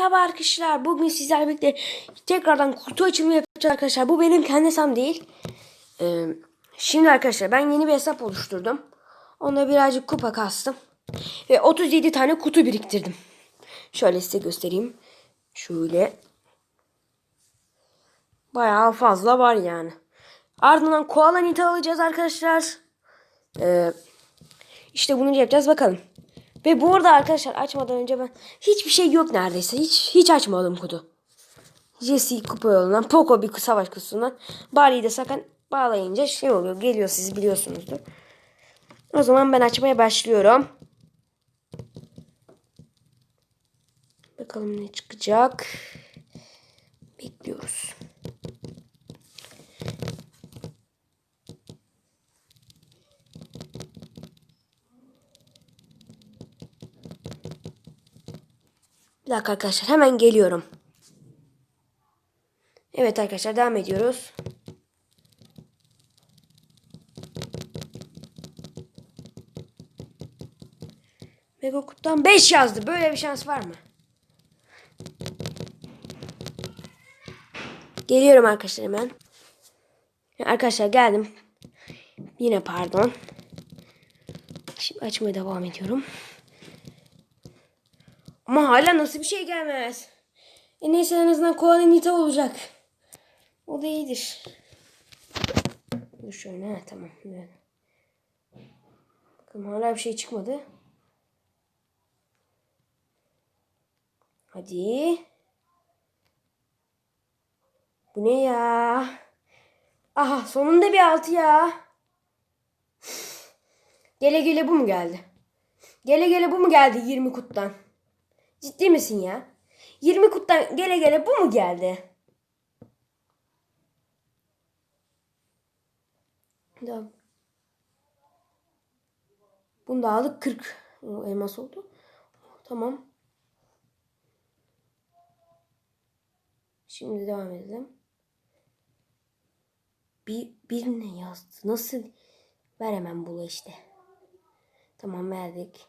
Merhaba arkadaşlar. Bugün sizlerle birlikte tekrardan kutu açılımı yapacağız arkadaşlar. Bu benim kendi hesabım değil. Ee, şimdi arkadaşlar ben yeni bir hesap oluşturdum. Onda birazcık kupa kastım. Ve 37 tane kutu biriktirdim. Şöyle size göstereyim. Şöyle. Bayağı fazla var yani. Ardından koala nita alacağız arkadaşlar. Ee, işte bunu yapacağız bakalım. Ve bu arada arkadaşlar açmadan önce ben hiçbir şey yok neredeyse. Hiç hiç açmadım kutu. Jesse kupa yolundan, Poco bir savaş kutusundan, Bari'yi de sakın bağlayınca şey oluyor. Geliyor siz biliyorsunuzdur. O zaman ben açmaya başlıyorum. Bakalım ne çıkacak. Bekliyoruz. Bir dakika arkadaşlar hemen geliyorum. Evet arkadaşlar devam ediyoruz. Mega Kut'tan 5 yazdı. Böyle bir şans var mı? Geliyorum arkadaşlar hemen. Arkadaşlar geldim. Yine pardon. Şimdi açmaya devam ediyorum. Ama hala nasıl bir şey gelmez. E neyse en azından koala nita olacak. O da iyidir. Dur şöyle ha, tamam. Bakın hala bir şey çıkmadı. Hadi. Bu ne ya? Aha sonunda bir altı ya. Gele gele bu mu geldi? Gele gele bu mu geldi 20 kuttan? Ciddi misin ya? 20 kuttan gele gele bu mu geldi? Tamam. Bunu da aldık 40 o elmas oldu. Tamam. Şimdi devam edelim. Bir, bir ne yazdı? Nasıl? Ver hemen bulu işte. Tamam verdik.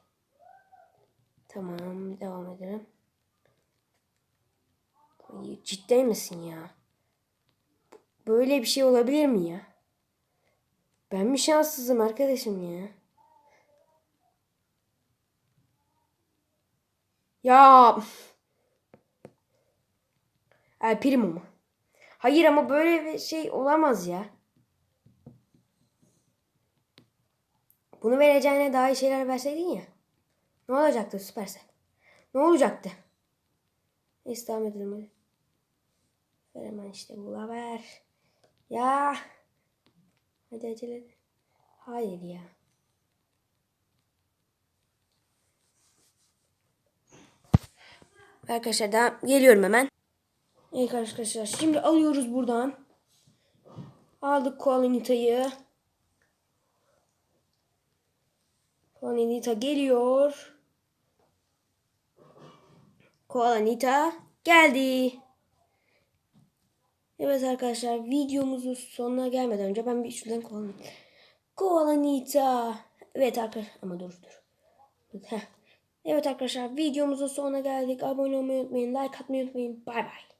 Tamam devam edelim. Ciddi misin ya? Böyle bir şey olabilir mi ya? Ben mi şanssızım arkadaşım ya? Ya. El Primo mu? Hayır ama böyle bir şey olamaz ya. Bunu vereceğine daha iyi şeyler verseydin ya. Ne olacaktı Süpersel? Ne olacaktı? Neyse devam. Ver hemen işte bula ver. Ya. Hadi acele. Hayır ya. Arkadaşlar daha geliyorum hemen. Evet arkadaşlar şimdi alıyoruz buradan. Aldık Koalinita'yı. Koalinita geliyor. Koalinita geldi. Evet arkadaşlar videomuzun sonuna gelmeden önce ben bir şuradan Koalinita. Koalinita. Evet arkadaşlar ama dur dur. Heh. Evet arkadaşlar videomuzun sonuna geldik. Abone olmayı unutmayın. Like atmayı unutmayın. Bay bay.